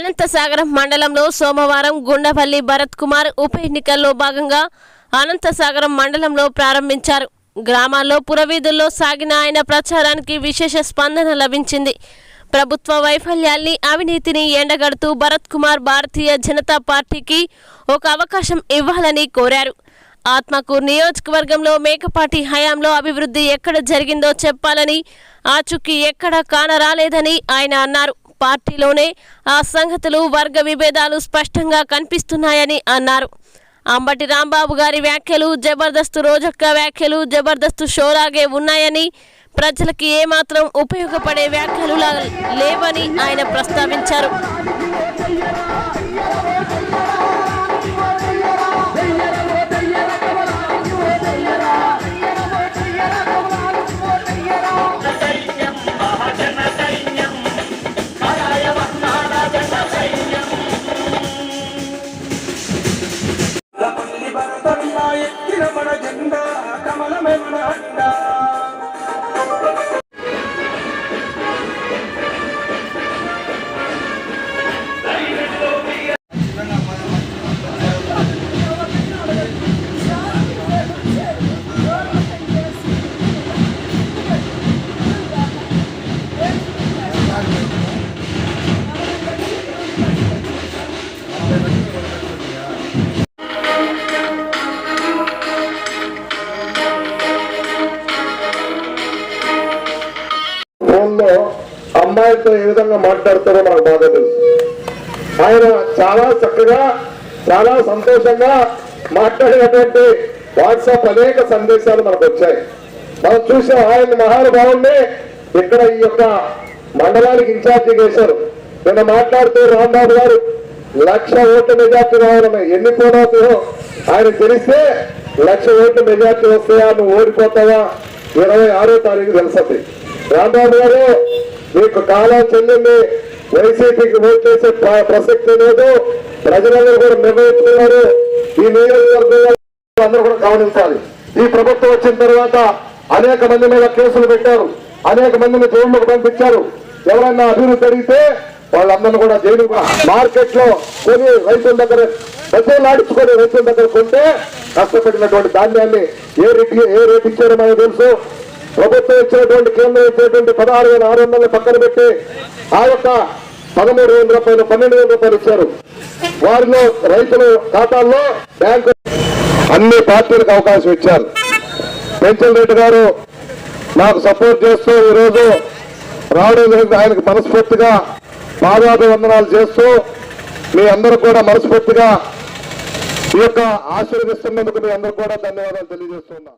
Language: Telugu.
అనంతసాగరం మండలంలో సోమవారం గుండపల్లి భరత్ కుమార్ ఉప ఎన్నికల్లో భాగంగా అనంతసాగరం మండలంలో ప్రారంభించారు. గ్రామాల్లో పురవీధుల్లో సాగిన ఆయన ప్రచారానికి విశేష స్పందన లభించింది. ప్రభుత్వ వైఫల్యాల్ని అవినీతిని ఎండగడుతూ భరత్ కుమార్ భారతీయ జనతా పార్టీకి ఒక అవకాశం ఇవ్వాలని కోరారు. ఆత్మకూరు నియోజకవర్గంలో మేకపాటి హయాంలో అభివృద్ధి ఎక్కడ జరిగిందో చెప్పాలని ఆచూకీ ఎక్కడ కానరాలేదని ఆయన అన్నారు. పార్టీలోనే ఆ సంగతులు వర్గ విభేదాలు స్పష్టంగా కనిపిస్తున్నాయని అన్నారు. అంబటి రాంబాబు గారి వ్యాఖ్యలు జబర్దస్త్ రోజొక్క వ్యాఖ్యలు జబర్దస్త్ షోలాగే ఉన్నాయని ప్రజలకి ఏమాత్రం ఉపయోగపడే వ్యాఖ్యలు లేవని ఆయన ప్రస్తావించారు. Remember మన అమ్మాయితో ఏ విధంగా మాట్లాడతారో మనకు బాగా తెలుసు. ఆయన చాలా చక్కగా చాలా సంతోషంగా మాట్లాడినటువంటి వాట్సాప్ అనేక సందేశాలు మనకు వచ్చాయి. మనం చూసిన ఆయన మహానుభావుల్ని ఇక్కడ ఈ యొక్క మండలానికి ఇన్ఛార్జి చేశారు. నిన్న మాట్లాడుతూ రాంబాబు గారు లక్ష ఓట్ల మెజార్టీ రావాలని ఎన్ని పోరాతో ఆయన తెలిస్తే లక్ష ఓట్ల మెజార్టీ వస్తాయా? నువ్వు ఓడిపోతావా? ఇరవై ఆరో తారీఖు తెలుసది రాంబాబు గారు మీకు కాలం చెల్లింది. వైసీపీకి ఓట్ చేసే ప్రసక్తి లేదు. ప్రజలందరూ కూడా నిర్ణయించుకున్నారు. ఈ నియోజకవర్గంలో అందరూ కూడా గమనించాలి. ఈ ప్రభుత్వం వచ్చిన తర్వాత అనేక మంది మీద కేసులు పెట్టారు. అనేక మందిని జైలుకు పంపించారు. ఎవరన్నా అభివృద్ధి జరిగితే వాళ్ళందరినీ కూడా జైలు మార్కెట్లో కొని రైతుల దగ్గర పెద్దలు ఆడించుకొని రైతుల దగ్గర కొంటే కష్టపడినటువంటి ధాన్యాన్ని ఏ రేటు ఏ రేటు ఇచ్చారో మనకు తెలుసు. ప్రభుత్వం ఇచ్చినటువంటి కేంద్రం ఇచ్చినటువంటి పదహారు వేల ఆరు వందల పక్కన పెట్టి ఆ యొక్క పదమూడు వేల రూపాయలు పన్నెండు వేల రూపాయలు ఇచ్చారు. వారిలో రైతుల ఖాతాల్లో బ్యాంకు అన్ని పార్టీలకు అవకాశం ఇచ్చారు. పెంచల్ రెడ్డి గారు నాకు సపోర్ట్ చేస్తూ ఈరోజు రావడం జరిగింది. ఆయనకు మనస్ఫూర్తిగా పాదాభివందనాలు చేస్తూ మీ అందరూ కూడా మనస్ఫూర్తిగా ఈ యొక్క ఆశీర్వదిస్తున్నందుకు మీ అందరూ కూడా ధన్యవాదాలు తెలియజేస్తున్నా